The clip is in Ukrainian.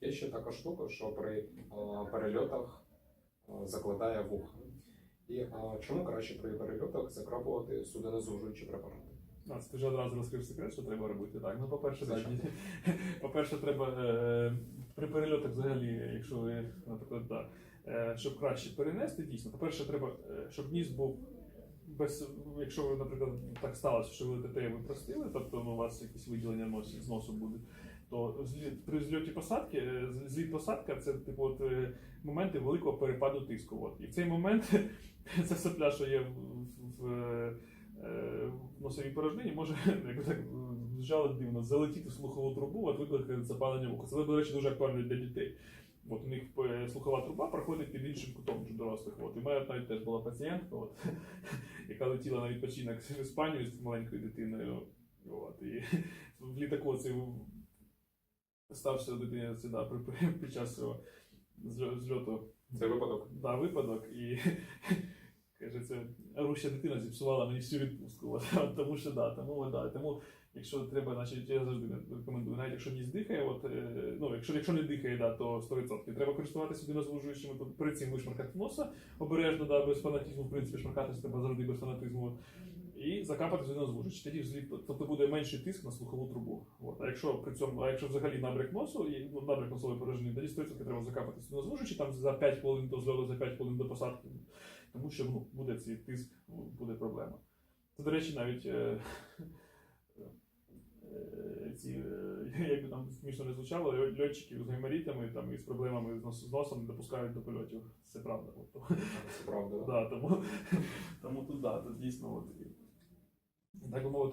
Є ще така штука, що при перельотах закладає вуха. І чому краще при перельотах закрапувати судинозужуючі препарати? А, ти вже одразу розкрив секрет, що треба робити. Так, ну по-перше, По-перше, треба е, при перельотах взагалі, якщо ви, наприклад, да, е, щоб краще перенести, дійсно, по-перше, треба, е, щоб ніс був без, якщо ви, наприклад, так сталося, що ви і ви простили, тобто у вас якісь виділення носі, з носу буде, то злі- при зльоті посадки, е, зліт посадка це типу от, е, моменти великого перепаду тиску. От. І в цей момент ця сопля, що є в, в, е, в носовій порожнині, може як так звучало дивно, залетіти в слухову трубу, от викликати запалення вуха. Це, до речі, дуже актуально для дітей. От у них е, слухова труба проходить під іншим кутом ніж дорослих. От. І в мене навіть теж була пацієнтка, от, яка летіла на відпочинок в Іспанію з маленькою дитиною. От. І в літаку цей стався дитині це, да, під час цього зльо- зльоту Це випадок. да, випадок і каже, це оруща дитина зіпсувала мені всю відпустку. Тому що да, тому, да, тому якщо треба, значить, я завжди рекомендую, навіть якщо ніс дихає, от, е, ну, якщо, якщо не дихає, да, то 100%. Треба користуватися судинозвужуючими, тобто перед цим вишмаркати носа обережно, да, без фанатизму, в принципі, шмаркатися треба завжди без фанатизму. І закапати судинозвужуючи. Тоді взліт- тобто буде менший тиск на слухову трубу. От. А якщо при цьому, а якщо взагалі набряк носу, і ну, набряк носової порожнини, тоді 100% треба закапати судинозвужуючи там за 5 хвилин до зльоту, за 5 хвилин до посадки. Тому що ну, буде цей тиск, ну, буде проблема. Це, до речі, навіть е, е, ці, е, як би там смішно не звучало, льотчиків з гайморітами там, і з проблемами з, нос, з носом не допускають до польотів. Це правда. От, Це правда. да, тому, тому тут, да, тут дійсно от, і, так мовити,